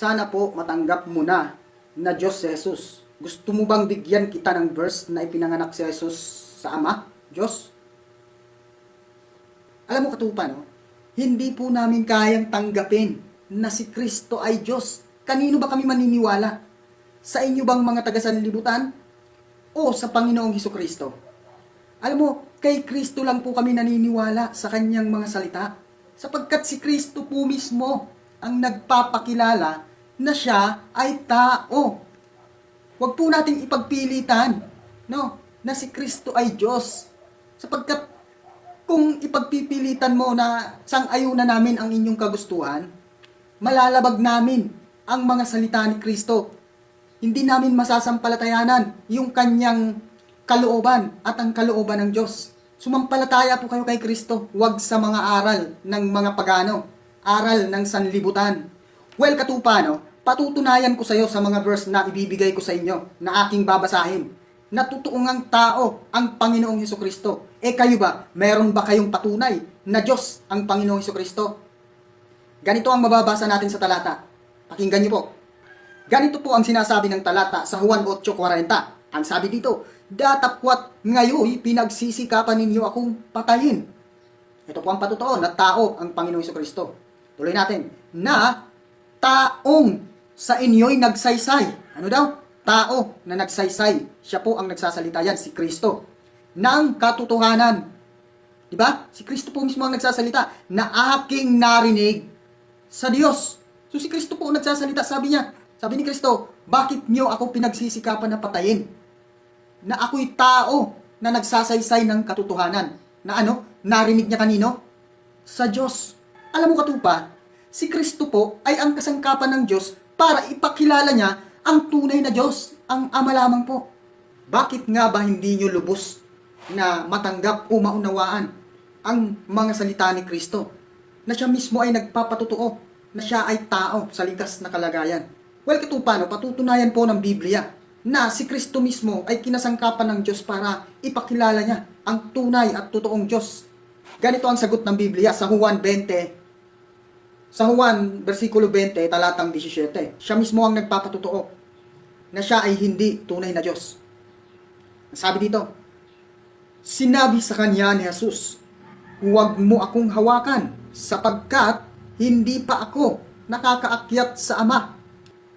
sana po matanggap mo na na Diyos Jesus. Gusto mo bang bigyan kita ng verse na ipinanganak si Jesus sa Ama, Diyos? Alam mo katupa, no? Hindi po namin kayang tanggapin na si Kristo ay Diyos. Kanino ba kami maniniwala? Sa inyo bang mga taga-sanlibutan? O sa Panginoong Heso Kristo? Alam mo, kay Kristo lang po kami naniniwala sa kanyang mga salita. Sapagkat si Kristo po mismo ang nagpapakilala na siya ay tao. Huwag po nating ipagpilitan, no, na si Kristo ay Diyos. Sapagkat kung ipagpipilitan mo na sang-ayunan namin ang inyong kagustuhan, malalabag namin ang mga salita ni Kristo. Hindi namin masasampalatayanan yung kanyang kalooban at ang kalooban ng Diyos. Sumampalataya po kayo kay Kristo, huwag sa mga aral ng mga pagano, aral ng sanlibutan. Well, katupano, patutunayan ko sa iyo sa mga verse na ibibigay ko sa inyo na aking babasahin. Natutuong ang tao ang Panginoong Heso Kristo. Eh kayo ba, meron ba kayong patunay na Diyos ang Panginoong Heso Kristo? Ganito ang mababasa natin sa talata. Pakinggan niyo po. Ganito po ang sinasabi ng talata sa Juan 8.40. Ang sabi dito, Datapwat ngayon pinagsisikapan ninyo akong patayin. Ito po ang patotoo na tao ang Panginoong Kristo. Tuloy natin, na taong sa inyo'y nagsaysay. Ano daw? Tao na nagsaysay. Siya po ang nagsasalita yan, si Kristo. Ng katotohanan. Di ba? Si Kristo po mismo ang nagsasalita na aking narinig sa Diyos. So si Kristo po ang nagsasalita. Sabi niya, sabi ni Kristo, bakit niyo ako pinagsisikapan na patayin? Na ako'y tao na nagsasaysay ng katotohanan. Na ano? Narinig niya kanino? Sa Diyos. Alam mo katupa, si Kristo po ay ang kasangkapan ng Diyos para ipakilala niya ang tunay na Diyos, ang Ama lamang po. Bakit nga ba hindi niyo lubos na matanggap o maunawaan ang mga salita ni Kristo? Na siya mismo ay nagpapatutuo na siya ay tao sa likas na kalagayan. Well, katupano, patutunayan po ng Biblia na si Kristo mismo ay kinasangkapan ng Diyos para ipakilala niya ang tunay at totoong Diyos. Ganito ang sagot ng Biblia sa Juan 20, sa Juan, versikulo 20, talatang 17, siya mismo ang nagpapatutuo na siya ay hindi tunay na Diyos. Sabi dito, Sinabi sa kanya ni Jesus, Huwag mo akong hawakan, sapagkat hindi pa ako nakakaakyat sa Ama.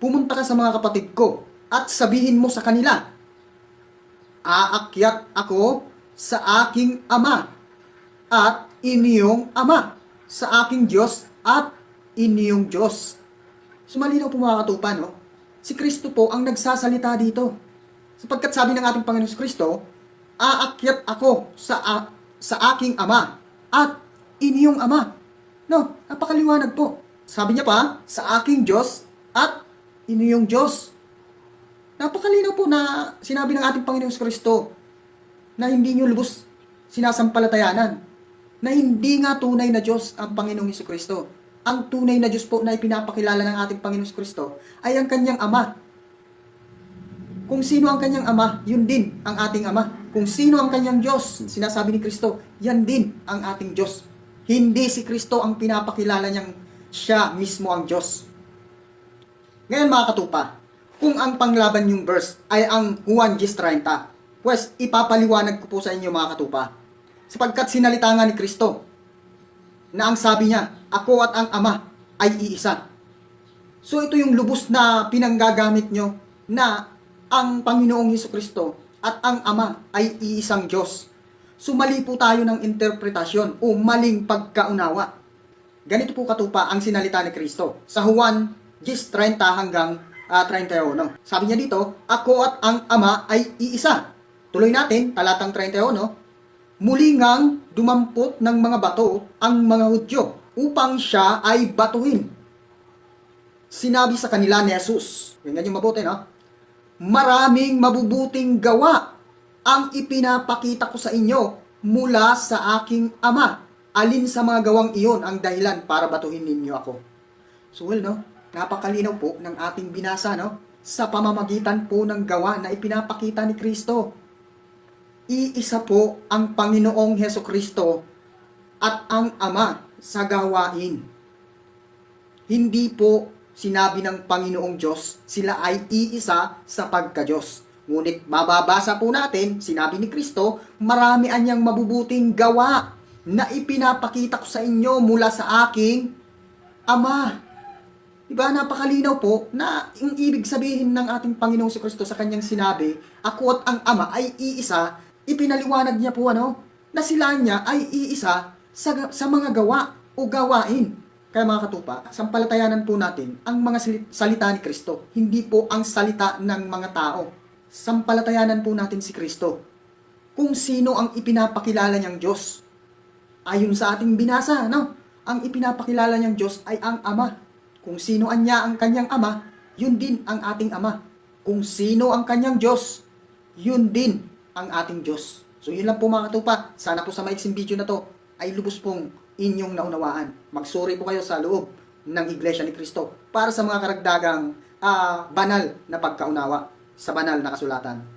Pumunta ka sa mga kapatid ko at sabihin mo sa kanila, Aakyat ako sa aking Ama at inyong Ama, sa aking Diyos at inyong Diyos. Sumalinaw po mga katupa, no? Si Kristo po ang nagsasalita dito. Sapagkat sabi ng ating Panginoon Kristo, aakyat ako sa a- sa aking ama at inyong ama. No, napakaliwanag po. Sabi niya pa, sa aking Diyos at inyong Diyos. Napakalinaw po na sinabi ng ating Panginoon Kristo na hindi niyo lubos sinasampalatayanan na hindi nga tunay na Diyos ang Panginoong Kristo. Ang tunay na Diyos po na ipinapakilala ng ating Panginoong Hesus Kristo ay ang kanyang Ama. Kung sino ang kanyang Ama, yun din ang ating Ama. Kung sino ang kanyang Diyos, sinasabi ni Kristo, yan din ang ating Diyos. Hindi si Kristo ang pinapakilala niyang siya mismo ang Diyos. Ngayon mga katupa, kung ang panglaban yung verse ay ang Juan 10.30, pues ipapaliwanag ko po sa inyo mga katupa. Sapagkat sinalita nga ni Kristo na ang sabi niya, ako at ang Ama ay iisa. So ito yung lubos na pinanggagamit nyo na ang Panginoong Heso Kristo at ang Ama ay iisang Diyos. So mali po tayo ng interpretasyon o maling pagkaunawa. Ganito po katupa ang sinalita ni Kristo sa Juan 10.30 hanggang ah, 31. Sabi niya dito, ako at ang Ama ay iisa. Tuloy natin, talatang 31. Muli ngang dumampot ng mga bato ang mga Hudyo upang siya ay batuhin. Sinabi sa kanila ni Jesus, tingnan niyo mabuti, no? Maraming mabubuting gawa ang ipinapakita ko sa inyo mula sa aking ama. Alin sa mga gawang iyon ang dahilan para batuhin ninyo ako? So well, no? Napakalinaw po ng ating binasa, no? Sa pamamagitan po ng gawa na ipinapakita ni Kristo. Iisa po ang Panginoong Heso Kristo at ang Ama sa gawain. Hindi po sinabi ng Panginoong Diyos, sila ay iisa sa pagka-Diyos. Ngunit mababasa po natin, sinabi ni Kristo, marami anyang mabubuting gawa na ipinapakita ko sa inyo mula sa aking Ama. Diba, napakalinaw po na yung ibig sabihin ng ating Panginoong si Kristo sa kanyang sinabi, ako at ang Ama ay iisa, ipinaliwanag niya po ano, na sila niya ay iisa sa, sa mga gawa o gawain. Kaya mga katupa, sampalatayanan po natin ang mga sali- salita ni Kristo, hindi po ang salita ng mga tao. Sampalatayanan po natin si Kristo. Kung sino ang ipinapakilala niyang Diyos. Ayon sa ating binasa, no? Ang ipinapakilala niyang Diyos ay ang Ama. Kung sino ang niya ang kanyang Ama, yun din ang ating Ama. Kung sino ang kanyang Diyos, yun din ang ating Diyos. So yun lang po mga katupa. Sana po sa maiksing video na to ay lubos pong inyong naunawaan. Magsuri po kayo sa loob ng Iglesia ni Cristo para sa mga karagdagang ah, banal na pagkaunawa sa banal na kasulatan.